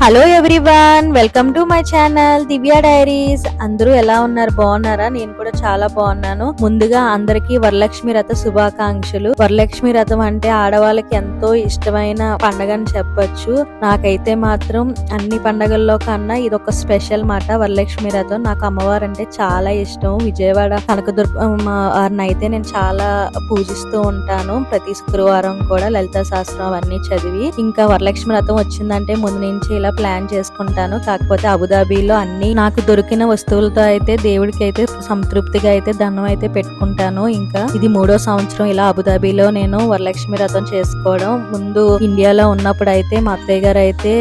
Hello everyone welcome to my channel Divya diaries అందరూ ఎలా ఉన్నారు? బాగున్నారా? నేను కూడా చాలా బాగున్నాను. ముందుగా అందరికీ వరలక్ష్మి రథ శుభాకాంక్షలు. వరలక్ష్మి రథం అంటే ఆడవాళ్ళకి ఎంతో ఇష్టమైన పండగ అని చెప్పొచ్చు. నాకైతే మాత్రం అన్ని పండగల్లో కన్నా ఇది ఒక స్పెషల్ మాట వరలక్ష్మి రథం. నాకు అమ్మవారు అంటే చాలా ఇష్టం. విజయవాడ కనకదుర్గమ్మ అయితే నేను చాలా పూజిస్తూ ఉంటాను. ప్రతి శుక్రవారం కూడా లలిత శాస్త్రం అవన్నీ చదివి. ఇంకా వరలక్ష్మి రథం వచ్చిందంటే ముందు నుంచి ఇలా ప్లాన్ చేసుకుంటాను కాకపోతే అబుదాబీలో అన్ని నాకు దొరికిన వస్తువులతో అయితే దేవుడికి అయితే సంతృప్తిగా అయితే దండం అయితే పెట్టుకుంటాను. ఇంకా ఇది మూడో సంవత్సరం ఇలా అబుదాబీలో నేను వరలక్ష్మి రథం చేసుకోవడం. ముందు ఇండియాలో ఉన్నప్పుడు అయితే మా అత్తయ్య గారు అయితే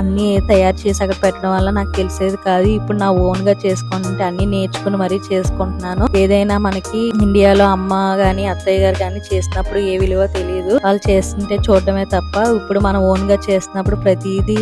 అన్ని తయారు చేసి అక్కడ పెట్టడం వల్ల నాకు తెలిసేది కాదు. ఇప్పుడు నా ఓన్గా చేసుకుంటే అన్ని నేర్చుకుని మరీ చేసుకుంటున్నాను. ఏదైనా మనకి ఇండియాలో అమ్మ గాని అత్తయ్య గారు గాని చేసినప్పుడు ఏ విలువ తెలియదు వాళ్ళు చేస్తుంటే చూడడమే తప్ప ఇప్పుడు మనం ఓన్గా చేసినప్పుడు ప్రతిదీ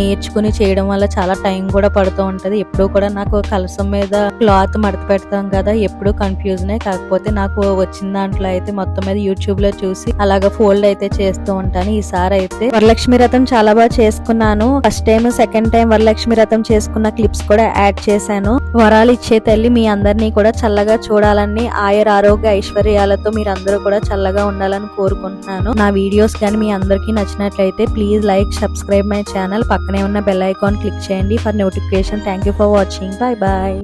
నేర్చుకుని చేయడం వల్ల చాలా టైం కూడా పడుతూ ఉంటుంది. ఎప్పుడు కూడా నాకు కలసం మీద క్లాత్ మడత పెడతాం కదా ఎప్పుడు కన్ఫ్యూజనే కాకపోతే నాకు వచ్చిన దాంట్లో అయితే మొత్తం మీద యూట్యూబ్లో చూసి అలాగ ఫోల్డ్ అయితే చేస్తూ ఉంటాను. ఈసారి అయితే వరలక్ష్మి రథం చాలా బాగా చేసుకున్నాను. First time second time Varalakshmi రథం చేసుకున్న క్లిప్స్ కూడా యాడ్ చేశాను. వరాలు ఇచ్చే తల్లి మీ అందరినీ కూడా చల్లగా చూడాలని ఆయుర ఆరోగ్య ఐశ్వర్యాలతో మీరు అందరూ కూడా చల్లగా ఉండాలని కోరుకుంటున్నాను. నా వీడియోస్ కానీ మీ అందరికీ నచ్చినట్లయితే please like subscribe my channel పక్కనే ఉన్న బెల్ ఐకాన్ క్లిక్ చేయండి. For notification thank you for watching bye bye